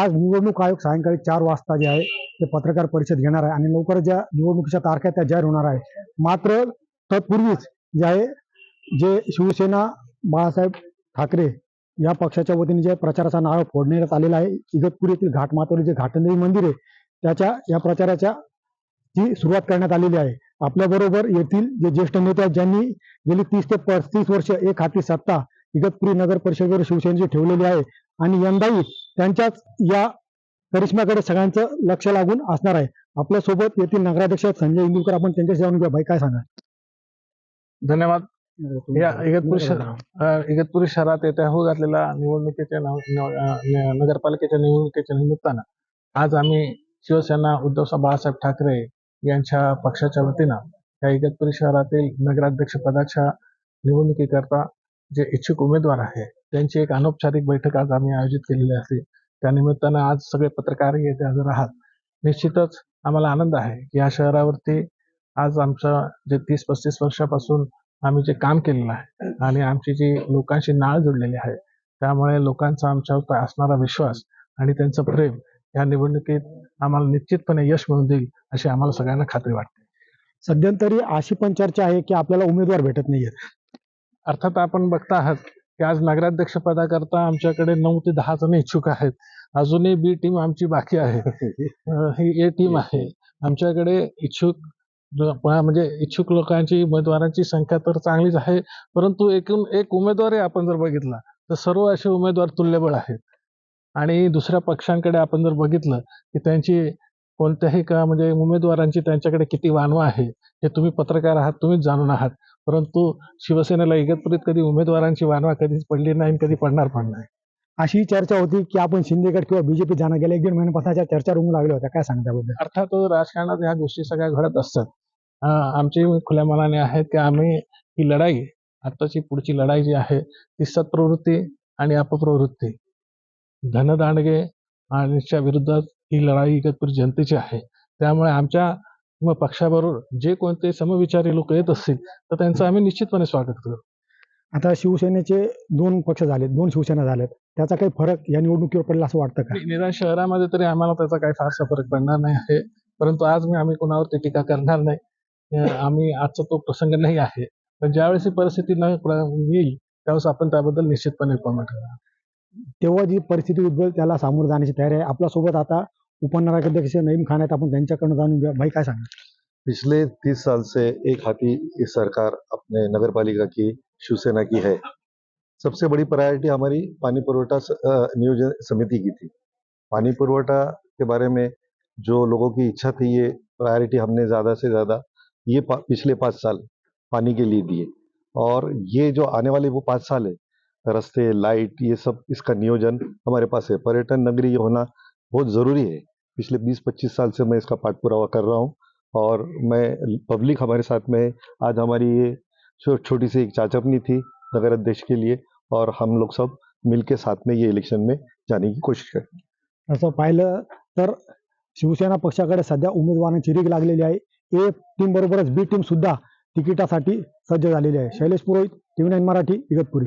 आज निवडणूक आयोग सायंकाळी चार वाजता जे आहे ते पत्रकार परिषद घेणार आहे आणि लवकरच ज्या निवडणुकीच्या तारखा आहेत त्या जाहीर होणार आहे. मात्र तत्पूर्वीच जे आहे जे शिवसेना बाळासाहेब ठाकरे या पक्षाच्या वतीने जे प्रचाराचा नारळ फोडण्यात आलेला आहे इगतपूर येथील घाटमाथ्यावरील जे घाटनदेवी मंदिर आहे त्याच्या या प्रचाराच्या ची सुरुवात करण्यात आलेली आहे. आपल्याबरोबर येथील जे ज्येष्ठ नेते आहेत ज्यांनी गेली तीस ते पस्तीस वर्ष एक हाती सत्ता इगतपुरी नगर परिषदेवर शिवसेनेची ठेवलेली आहे आणि यंदाही त्यांच्याच या करिश्म्याकडे सगळ्यांचं लक्ष लागून असणार आहे. आपल्यासोबत येथील नगराध्यक्ष संजय इंदुरकर आपण त्यांच्याशी जाऊन घेऊया. भाई काय सांगा धन्यवाद. या इगतपुरी शहर इगतपुरी शहरात येत्या होऊ घातलेल्या निवडणुकीच्या नगरपालिकेच्या निवडणुकीच्या निमित्तानं आज आम्ही शिवसेना उद्धव बाळासाहेब ठाकरे यांच्या पक्षाच्या वतीनं या इगतपुरी शहरातील नगराध्यक्ष पदाच्या निवडणुकीकरता जे इच्छुक उमेदवार आहे त्यांची एक अनौपचारिक बैठक आज आम्ही आयोजित केलेली असते त्यानिमित्तानं आज सगळे पत्रकार येथे हजर आहात. निश्चितच आम्हाला आनंद आहे की या शहरावरती आज आमचं जे तीस पस्तीस वर्षापासून आम्ही जे काम केलेलं आहे आणि आमची जी लोकांशी नाळ जुडलेली आहे त्यामुळे लोकांचा आमच्यावर असणारा विश्वास आणि त्यांचं प्रेम या निवडणुकीत आम्हाला निश्चितपणे यश मिळून देईल अशी आम्हाला सगळ्यांना खात्री वाटते. सध्यांतरी अशी पण चर्चा आहे की आपल्याला उमेदवार भेटत नाहीये अर्थात आपण बघता आहात की आज नगराध्यक्ष पदाकरता आमच्याकडे नऊ ते दहा जण इच्छुक आहेत. अजूनही बी टीम आमची बाकी आहे. ही ए टीम आहे. आमच्याकडे इच्छुक म्हणजे इच्छुक लोकांची उमेदवारांची संख्या तर चांगलीच आहे परंतु एकूण एक उमेदवारही आपण जर बघितला तर सर्व असे उमेदवार तुल्यबळ आहेत. आणि दुसऱ्या पक्षांकडे आपण जर बघितलं की त्यांची कोणत्याही का म्हणजे उमेदवारांची त्यांच्याकडे किती वानवा आहे हे तुम्ही पत्रकार आहात तुम्हीच जाणून आहात. परंतु शिवसेनेला एकत्रित कधी उमेदवारांची वानवा कधीच पडली नाही आणि कधी पडणार पण नाही. अशी चर्चा होती की आपण शिंदेगड किंवा बीजेपी जाणं गेल्या एक दीड महिन्यापासून चर्चा रूम लागल्या होत्या काय सांगता अर्थात राजकारणात ह्या गोष्टी सगळ्या घडत असतात. आमची खुल्या मनाने आहेत की आम्ही ही लढाई आताची पुढची लढाई जी आहे ती सत्प्रवृत्ती आणि अपप्रवृत्ती धनदांडगे आणि च्या ही लढाई इगतपुरी जनतेची आहे. त्यामुळे आमच्या व पक्षाबरोबर जे कोणते समविचारी लोक येत असतील तर त्यांचं आम्ही निश्चितपणे स्वागत करू. आता शिवसेनेचे दोन पक्ष झालेत दोन शिवसेना झाल्यात त्याचा काही फरक या निवडणुकीवर पडला असं वाटतं का? निदान शहरामध्ये तरी आम्हाला त्याचा काही फारसा फरक पडणार नाही आहे. परंतु आज मी आम्ही कोणावरती टीका करणार नाही. आम्ही आजचा तो प्रसंग नाही आहे. पण ज्यावेळेस ही परिस्थिती न येईल त्यावेळेस आपण त्याबद्दल निश्चितपणे कॉमेंट करणार. तेव्हा जी परिस्थिती उद्भवेल त्याला सामोरं जाण्याची तयारी आहे. आपल्यासोबत आता उपनगराध्यक्ष नईम खान आहेत आपण त्यांच्याकडनं जाणून घेऊया भाई काय सांगा? पिछले तीस साल से एक हाथी की सरकार अपने नगर पालिका की शिवसेना की है। सबसे बड़ी प्रायोरिटी हमारी पानी पुरवठा नियोजन समिति की थी। पानी पुरवठा के बारे में जो लोगों की इच्छा थी ये प्रायोरिटी हमने ज़्यादा से ज़्यादा ये पा, पिछले पाँच साल पानी के लिए दिए। और ये जो आने वाले वो पाँच साल है रास्ते लाइट ये सब इसका नियोजन हमारे पास है। पर्यटन नगरी होना बहुत ज़रूरी है। पिछले 20-25 साल से मैं इसका पाठपुरावा कर रहा हूँ और मैं पब्लिक हमारे साथ में आज हमारी ये छो, छोटी सी एक चाचपनी थी नगर अध्यक्ष के लिए और हम लोग सब मिलके साथ में ये इलेक्शन में जाने की कोशिश करें असं पाहिलं तर शिवसेना पक्षाकडे सध्या उमेदवारांची रीग लागलेली आहे. ए टीम बरोबरच बी टीम सुद्धा तिकिटासाठी सज्ज झालेली आहे. Shailesh Purohit TV nine Marathi Igatpuri